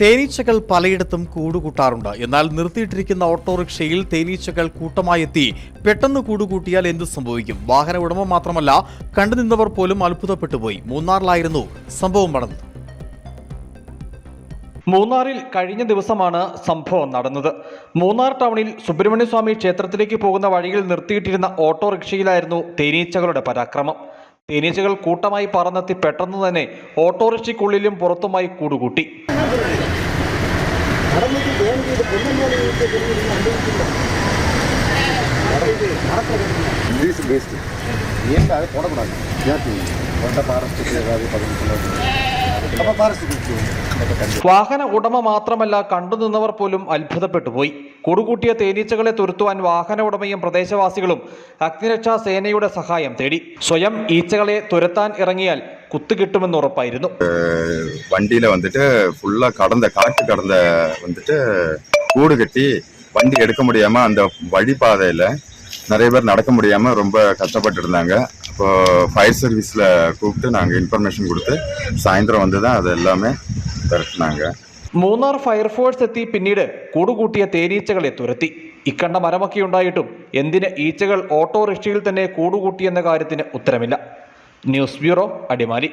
തേനീച്ചകൾ പലയിടത്തും കൂടുകൂട്ടാറുണ്ട്. എന്നാൽ നിർത്തിയിട്ടിരിക്കുന്ന ഓട്ടോറിക്ഷയിൽ തേനീച്ചകൾ കൂട്ടമായി എത്തി പെട്ടെന്ന് കൂടുകൂട്ടിയാൽ എന്ത് സംഭവിക്കും? വാഹന ഉടമ മാത്രമല്ല കണ്ടുനിന്നവർ പോലും അത്ഭുതപ്പെട്ടുപോയി. മൂന്നാറിലായിരുന്നു സംഭവം നടന്നത്. മൂന്നാറിൽ കഴിഞ്ഞ ദിവസമാണ് സംഭവം നടന്നത്. മൂന്നാർ ടൗണിൽ സുബ്രഹ്മണ്യസ്വാമി ക്ഷേത്രത്തിലേക്ക് പോകുന്ന വഴിയിൽ നിർത്തിയിട്ടിരുന്ന ഓട്ടോറിക്ഷയിലായിരുന്നു തേനീച്ചകളുടെ പരാക്രമം. തേനീച്ചകൾ കൂട്ടമായി പറന്നെത്തി പെട്ടെന്ന് തന്നെ ഓട്ടോറിക്ഷയ്ക്കുള്ളിലും പുറത്തുമായി കൂടുകൂട്ടി. வேஸ்ட் வேஸ்ட் ஏன் அதை போடக்கூடாது ஏற்றி கொண்ட ஃபாரஸ்ட்டுக்கு ஏதாவது பதினஞ்சு அப்போ ஃபாரஸ்ட்டுக்கு വാഹന ഉടമ മാത്രമല്ല കണ്ടുനിന്നവർ പോലും അത്ഭുതപ്പെട്ടുപോയി കൂടുകൂട്ടിയ തേനീച്ചകളെ തുരത്തുവാൻ വാഹന ഉടമയും പ്രദേശവാസികളും അഗ്നിരക്ഷാ സേനയുടെ സഹായം തേടി സ്വയം ഈച്ചകളെ തുരത്താൻ ഇറങ്ങിയാൽ കുത്തുകിട്ടുമെന്ന് ഉറപ്പായിരുന്നു வண்டியில வந்துட்டு ஃபுல்லா கடந்த காட்டு கடந்த வந்துட்டு கூடு கட்டி வண்டி எடுக்க முடியாம அந்த வழிபாதையில நிறைய பேர் நடக்க முடியாம ரொம்ப கஷ்டப்பட்டு இருந்தாங்க அப்போ ஃபயர் சர்வீஸ்ல கூப்பிட்டு நாங்க இன்ஃபர்மேஷன் கொடுத்து சாயந்தரம் வந்து தான் அது எல்லாமே திரட்டினாங்க മൂന്നാർ ഫയർഫോഴ്സ് എത്തി പിന്നീട് കൂടുകൂട്ടിയ തേനീച്ചകളെ തുരത്തി ഇക്കണ്ട മരമൊക്കെ ഉണ്ടായിട്ടും എന്തിന് ഈച്ചകൾ ഓട്ടോറിക്ഷയിൽ തന്നെ കൂടുകൂട്ടിയെന്ന കാര്യത്തിന് ഉത്തരമില്ല ന്യൂസ് ബ്യൂറോ അടിമാലി